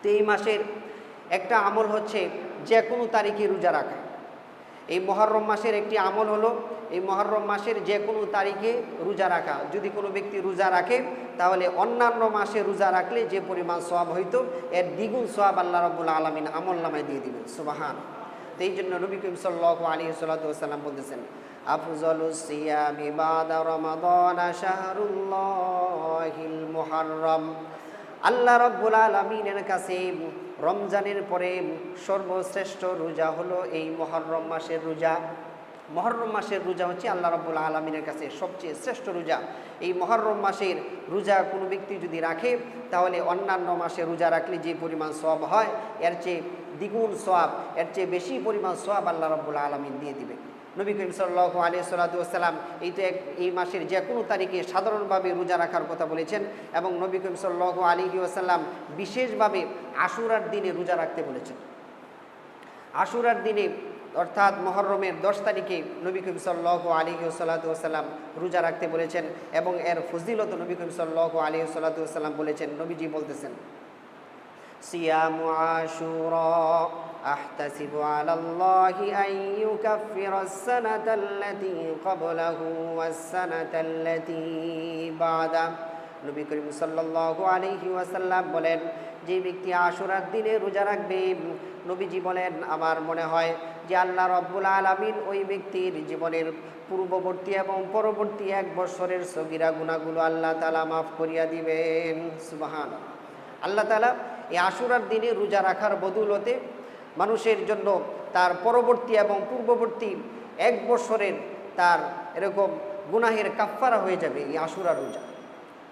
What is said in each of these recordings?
তো এই মাসের একটা আমল হচ্ছে যে কোনো তারিখে রোজা রাখা। এই মহরম মাসের একটি আমল হলো, এই মহরম মাসের যে কোনো তারিখে রোজা রাখা। যদি কোনো ব্যক্তি রোজা রাখে, তাহলে অন্যান্য মাসে রোজা রাখলে যে পরিমাণ সোয়াব হইতো, এর দ্বিগুণ সোয়াব আল্লাহ রব্বুল আলমিন আমল নামায় দিয়ে দিবেন। সুবাহান। তো এই জন্য নবী করিম সাল্লাহ আলী সাল্লাম বলতেছেন, আফজল সিয়ামি বাদা রমাদান শাহরুল্লাহিল মুহাররম। আল্লাহ রব্বুল আলমিনের কাছে রমজানের পরে সর্বশ্রেষ্ঠ রোজা হলো এই মহরম মাসের রোজা। মহরম মাসের রোজা হচ্ছে আল্লাহ রব্বুল আলমিনের কাছে সবচেয়ে শ্রেষ্ঠ রোজা। এই মহরম মাসের রোজা কোনো ব্যক্তি যদি রাখে, তাহলে অন্যান্য মাসে রোজা রাখলে যে পরিমাণ সব হয়, এর চেয়ে দ্বিগুণ সোয়াব এর চেয়ে বেশি পরিমাণ সোয়াব আল্লাহ রব্বুল আলমিন দিয়ে দিবে। নবী করিম সাল্লাহ আলিয়া সাল্লাতাম এই তো এক, এই মাসের যে কোনো তারিখে সাধারণভাবে রোজা রাখার কথা বলেছেন এবং নবী করিম সাল্লাহ আলী আসাল্লাম বিশেষভাবে আশুরার দিনে রোজা রাখতে বলেছেন। আশুরার দিনে অর্থাৎ মহরমের দশ তারিখে নবী করিম সাল্লাহ আলী সাল্লাতাম রোজা রাখতে বলেছেন এবং এর ফজিলত নবী করিম সাল্লাহ আলী সাল্লাতাম বলেছেন, নবীজি বলতেছেন সিয়ামু আশুরা أحتسب على الله أن يكفر السنة التي قبله والسنة التي بعده নবী করিম সাল্লাল্লাহু আলাইহি ওয়াসাল্লাম বলেন যে ব্যক্তি আশুরার দিনে রোজা রাখবে নবীজি বলেন আমার মনে হয় যে আল্লাহ রব্বুল আলামিন ওই ব্যক্তির জীবনের পূর্ববর্তী এবং পরবর্তী এক বছরের সগিরা গুণাগুলো আল্লাহ তালা মাফ করিয়া দিবেন সুবাহান আল্লাহ তালা এই আশুরার দিনে রোজা রাখার বদৌলতে মানুষের জন্য তার পরবর্তী এবং পূর্ববর্তী এক বছরের তার এরকম গুনাহের কাফফারা হয়ে যাবে এই আশুরা রোজা।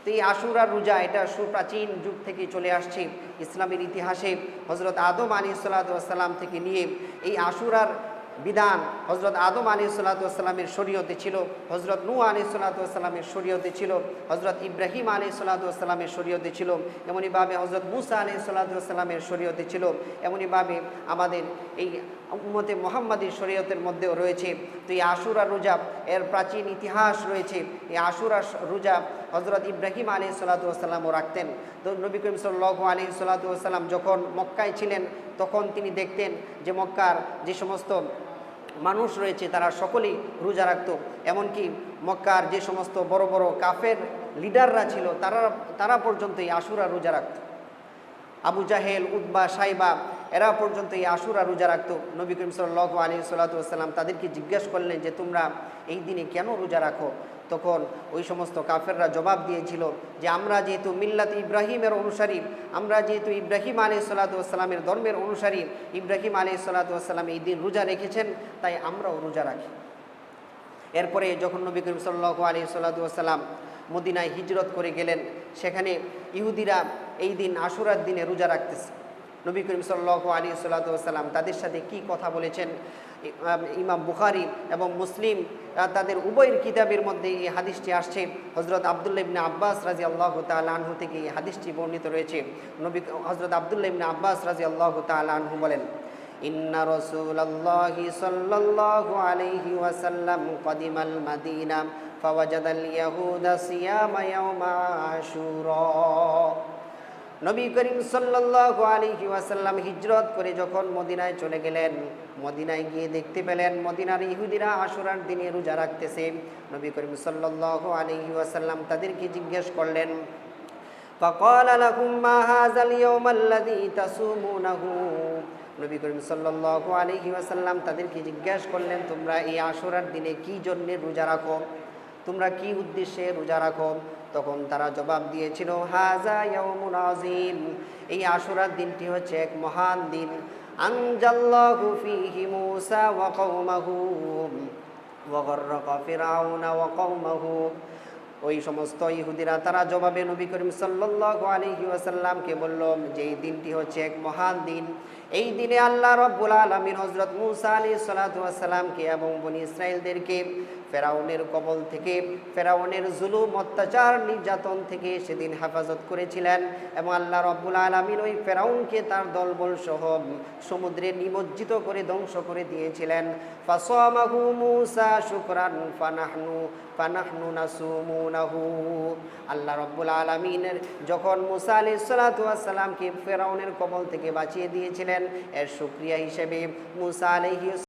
তো এই আশুরা রোজা, এটা সুপ্রাচীন যুগ থেকে চলে আসছে। ইসলামের ইতিহাসে হজরত আদম আলী সাল্লাম থেকে নিয়ে এই আশুরার বিধান হজরত আদম আলী সাল্লাতামের শরীয়তে ছিল হজরত নু আলী সাল্লাতামের শরীয়তে ছিল হজরত ইব্রাহিম আলী সাল্লাতামের শরীয়তে ছিল এমনইভাবে হজরত মুসা আলী সাল্লাতামের শরীয়তে ছিল এমনইভাবে আমাদের এই উম্মতে মোহাম্মদীর শরীয়তের মধ্যেও রয়েছে। তো এই আশুরা রোজা এর প্রাচীন ইতিহাস রয়েছে, এই আশুরা রোজা হজরত ইব্রাহিম আলী সাল্লাতামও রাখতেন। তো নবী করিম সাল্লাহ আলী সাল্লাতাম যখন মক্কায় ছিলেন, তখন তিনি দেখতেন যে মক্কার যে সমস্ত মানুষ রয়েছে, তারা সকলেই রোজা রাখত। এমনকি মক্কার যে সমস্ত বড় বড় কাফের লিডাররা ছিল, তারা তারা পর্যন্ত এই আশুরা রোজা রাখত। আবু জাহেল উদ্বা সাইবা এরা পর্যন্ত এই আশুরা রোজা রাখতো। নবী করিম সাল্লাহ আলী সাল্লাতাম তাদেরকে জিজ্ঞেস করলেন যে, তোমরা এই দিনে কেন রোজা রাখো? তখন ওই সমস্ত কাফেররা জবাব দিয়েছিল যে, আমরা যেহেতু মিল্লাত ইব্রাহিমের অনুসারী, আমরা যেহেতু ইব্রাহিম আলী সাল্লাতামের ধর্মের অনুসারী, ইব্রাহিম আলী সাল্লাতাম এই দিন রোজা রেখেছেন, তাই আমরাও রোজা রাখি। এরপরে যখন নবী করিম সাল্লাহ আলী সাল্লাতাম মদিনায় হিজরত করে গেলেন, সেখানে ইহুদিরা এই দিন আশুরার দিনে রোজা রাখতেছে। নবী করিম সাল্লাহ আলী সাল্লাতাম তাদের সাথে কি কথা বলেছেন? ইমাম বুখারি এবং মুসলিম তাদের উভয়ের কিতাবের মধ্যে এই হাদিসটি আসছে। হজরত আবদুল্লা আব্বাস রাজি আল্লাহ তালহু থেকে এই হাদিসটি বর্ণিত রয়েছে। নবী হজরত আবদুল্লা আব্বাস রাজি আল্লাহ তালহু বলেন, ইন্না রসুল্লাহি সাল্লাল্লাহু আলাইহি ওয়াসাল্লাম কদিমাল মাদিনা, ফাওয়াজাদাল ইয়াহুদা সিয়ামা ইয়াউমা আশুরা। নবী করিম সাল্লাল্লাহু আলাইহি ওয়াসাল্লাম হিজরত করে যখন মদিনায় চলে গেলেন মদিনায় গিয়ে দেখতে পেলেন মদিনার ইহুদিরা আশুরার দিনে রোজা রাখতেছে নবী করিম সাল্লাল্লাহু আলাইহি ওয়াসাল্লাম তাদেরকে জিজ্ঞেস করলেন فقال لهم ما هذا اليوم الذي تصومونه নবী করিম সাল্লাল্লাহু আলাইহি ওয়াসাল্লাম তাদেরকে জিজ্ঞেস করলেন তোমরা এই আশুরার দিনে কি জন্য রোজা রাখো তোমরা কি উদ্দেশ্যে রোজা রাখো? তখন তারা জবাব দিয়েছিল হাজা ইয়াউমুন আযীম। এই আশুরার দিনটি হচ্ছে এক মহান দিন। আনজাল্লাহু ফীহি মূসা ওয়া কওমাহু। ওই সমস্ত ইহুদিরা, তারা জবাবে নবী করিম সাল্লাল্লাহু আলাইহি ওয়াসাল্লামকে বলল, যে এই দিনটি হচ্ছে এক মহান দিন। এই দিনে আল্লাহ রব্বুল আলমিন হজরত মুসা আলী সালাতামকে এবং বনি ইসরায়েলদেরকে ফেরাউনের কবল থেকে, ফেরাউনের জুলুম, অত্যাচার, নির্যাতন থেকে সেদিন হেফাজত করেছিলেন এবং আল্লাহ রব্বুল আলমিন ওই ফেরাউনকে তার দলবল সহ সমুদ্রে নিমজ্জিত করে ধ্বংস করে দিয়েছিলেন। ফাসামাহু মুসা শুকরান, ফানাহনু ফানাহনু নাসুমুনাহু আল্লাহ রব্বুল আলমিনের যখন মুসা আলি সালাতামকে ফেরাউনের কবল থেকে বাঁচিয়ে দিয়েছিলেন, এর সুক্রিয়া হিসেবে মুসা আলহি